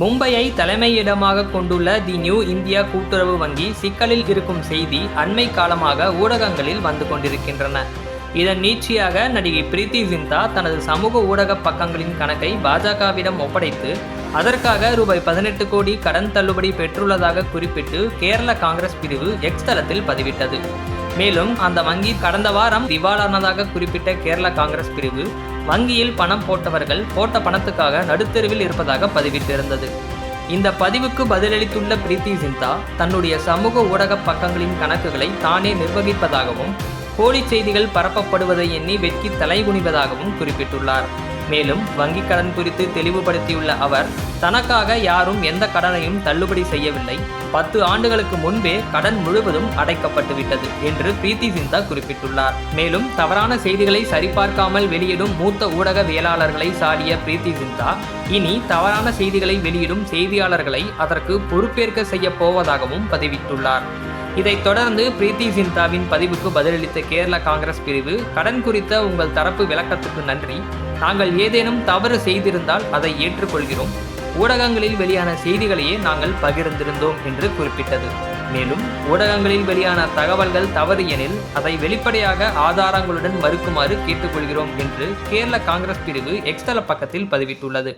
மும்பையை தலைமையிடமாக கொண்டுள்ள தி நியூ இந்தியா கூட்டுறவு வங்கி சிக்கலில் இருக்கும் செய்தி அண்மை காலமாக ஊடகங்களில் வந்து கொண்டிருக்கின்றன. இதன் நீட்சியாக நடிகை பிரீத்தி ஜிந்தா தனது சமூக ஊடக பக்கங்களின் கணக்கை பாஜகவிடம் ஒப்படைத்து அதற்காக ரூபாய் பதினெட்டு கோடி கடன் தள்ளுபடி பெற்றுள்ளதாக குறிப்பிட்டு கேரள காங்கிரஸ் பிரிவு எக்ஸ் தளத்தில் பதிவிட்டது. மேலும் அந்த வங்கி கடந்த வாரம் திவாலானதாக குறிப்பிட்ட கேரள காங்கிரஸ் பிரிவு வங்கியில் பணம் போட்டவர்கள் போட்ட பணத்துக்காக நடுத்தெருவில் இருப்பதாக பதிவிட்டிருந்தது. இந்த பதிவுக்கு பதிலளித்துள்ள பிரீத்தி சிந்தா தன்னுடைய சமூக ஊடக பக்கங்களின் கணக்குகளை தானே நிர்வகிப்பதாகவும் போலி செய்திகள் பரப்பப்படுவதை எண்ணி வெட்கி தலைகுனிவதாகவும் குறிப்பிட்டுள்ளார். மேலும் வங்கிக் கடன் குறித்து தெளிவுபடுத்தியுள்ள அவர் தனக்காக யாரும் எந்த கடனையும் தள்ளுபடி செய்யவில்லை. பத்து ஆண்டுகளுக்கு முன்பே கடன் முழுவதும் அடைக்கப்பட்டுவிட்டது என்று பிரீத்தி சிந்தா குறிப்பிட்டுள்ளார். மேலும் தவறான செய்திகளை சரிபார்க்காமல் வெளியிடும் மூத்த ஊடகவியலாளர்களை சாடிய பிரீத்தி சிந்தா இனி தவறான செய்திகளை வெளியிடும் செய்தியாளர்களை அதற்கு பொறுப்பேற்க செய்ய போவதாகவும் பதிவிட்டுள்ளார். இதைத் தொடர்ந்து பிரீத்தி சிந்தாவின் பதிவுக்கு பதிலளித்த கேரள காங்கிரஸ் பிரிவு கடன் குறித்த உங்கள் தரப்பு விளக்கத்துக்கு நன்றி. நாங்கள் ஏதேனும் தவறு செய்திருந்தால் அதை ஏற்றுக்கொள்கிறோம். ஊடகங்களில் வெளியான செய்திகளையே நாங்கள் பகிர்ந்திருந்தோம் என்று குறிப்பிட்டது. மேலும் ஊடகங்களில் வெளியான தகவல்கள் தவறு எனில் அதை வெளிப்படையாக ஆதாரங்களுடன் மறுக்குமாறு கேட்டுக்கொள்கிறோம் என்று கேரள காங்கிரஸ் பிரிவு எக்ஸ்தல பக்கத்தில் பதிவிட்டுள்ளது.